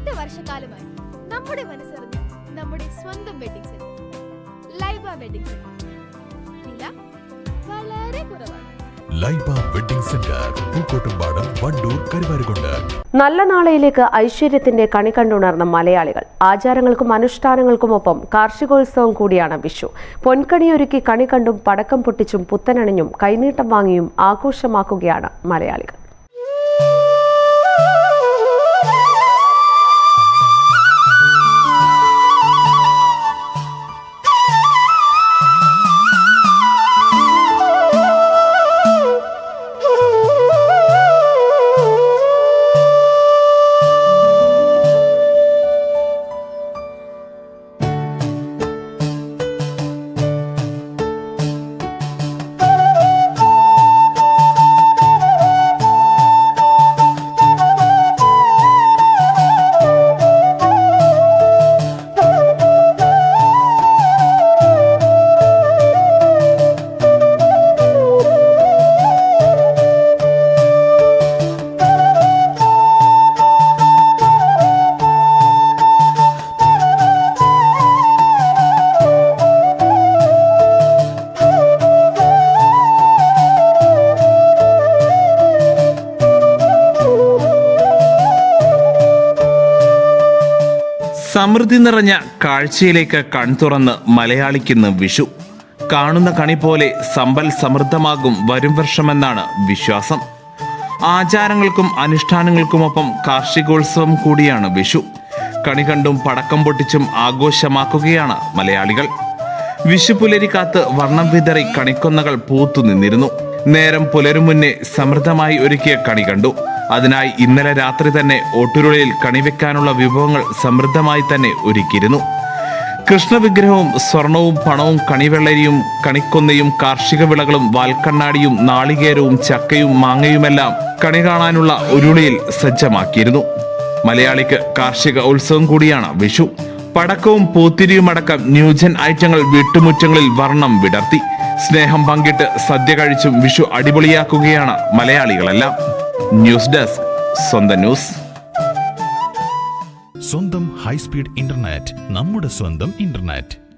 എട്ട് വർഷക്കാലമായി നമ്മുടെ മനസ്സറിഞ്ഞ നമ്മുടെ സ്വന്തം wedding centre Laiba wedding centre വില വളരെ കുറവാണ്. Laiba wedding centre Pookkottumpadam Wandoor Karuvarakundu. നല്ല നാളെയിലേക്ക് ഐശ്വര്യത്തിന്റെ കണി കണ്ടുണർന്ന മലയാളികൾ ആചാരങ്ങൾക്കും അനുഷ്ഠാനങ്ങൾക്കുമൊപ്പം കാർഷികോത്സവം കൂടിയാണ് വിഷു. പൊൻകണിയൊരുക്കി കണി കണ്ടും പടക്കം പൊട്ടിച്ചും പുത്തനണിഞ്ഞും കൈനീട്ടം വാങ്ങിയും ആഘോഷമാക്കുകയാണ് മലയാളികൾ. സമൃദ്ധി നിറഞ്ഞ കാഴ്ചയിലേക്ക് കൺതുറന്ന് മലയാളിക്കിന്ന് വിഷു. കാണുന്ന കണി പോലെ സമ്പൽ സമൃദ്ധമാകും വരും വർഷമെന്നാണ് വിശ്വാസം. ആചാരങ്ങൾക്കും അനുഷ്ഠാനങ്ങൾക്കുമൊപ്പം കാർഷികോത്സവം കൂടിയാണ് വിഷു. കണി കണ്ടും പടക്കം പൊട്ടിച്ചും ആഘോഷമാക്കുകയാണ് മലയാളികൾ. വിഷു പുലരി കാത്ത് വർണം വിതറി കണിക്കൊന്നകൾ പൂത്തു നിന്നിരുന്നു. നേരം പുലരും മുന്നേ സമൃദ്ധമായി ഒരുക്കിയ കണി കണ്ടു. അതിനായി ഇന്നലെ രാത്രി തന്നെ ഓട്ടുരുളയിൽ കണിവെക്കാനുള്ള വിഭവങ്ങൾ സമൃദ്ധമായി തന്നെ ഒരുക്കിയിരുന്നു. കൃഷ്ണവിഗ്രഹവും സ്വർണവും പണവും കണിവെള്ളരിയും കണിക്കൊന്നയും കാർഷിക വിളകളും വാൽക്കണ്ണാടിയും നാളികേരവും ചക്കയും മാങ്ങയുമെല്ലാം കണി കാണാനുള്ള ഉരുളിയിൽ സജ്ജമാക്കിയിരുന്നു. മലയാളിക്ക് കാർഷിക ഉത്സവം കൂടിയാണ് വിഷു. പടക്കവും പൂത്തിരിയുമടക്കം ന്യൂജൻ ഐറ്റങ്ങൾ വീട്ടുമുറ്റങ്ങളിൽ വർണം വിടർത്തി. സ്നേഹം പങ്കിട്ട് സദ്യ കഴിച്ചും വിഷു അടിപൊളിയാക്കുകയാണ് മലയാളികളെല്ലാം. ന്യൂസ് ഡെസ്ക് സ്വന്തം ന്യൂസ്. സ്വന്തം ഹൈസ്പീഡ് ഇന്റർനെറ്റ് നമ്മുടെ സ്വന്തം ഇന്റർനെറ്റ്.